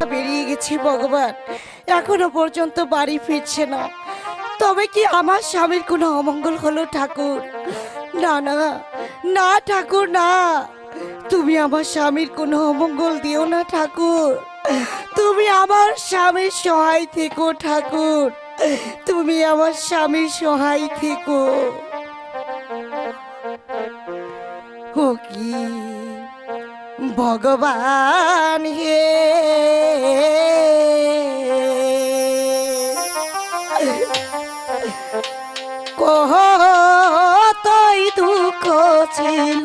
বেরিয়ে গেছে ভগবান। এখনও পর্যন্ত বাড়ি ফিরছে না। তবে কি আমার স্বামীর কোনো অমঙ্গল হলো ঠাকুর? না না না ঠাকুর, না। তুমি আমার স্বামীর কোনো অমঙ্গল দিও না ঠাকুর। তুমি আমার স্বামীর সহায় থেকো ঠাকুর। তুমি আমার স্বামীর সহায় থেকো। ও কি? ভগবান হে। কতই দুঃখ ছিল।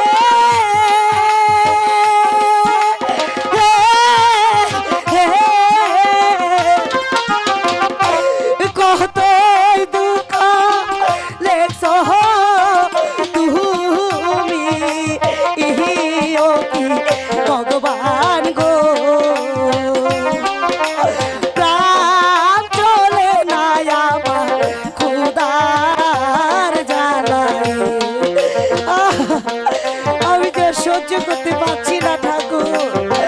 唱起了他的。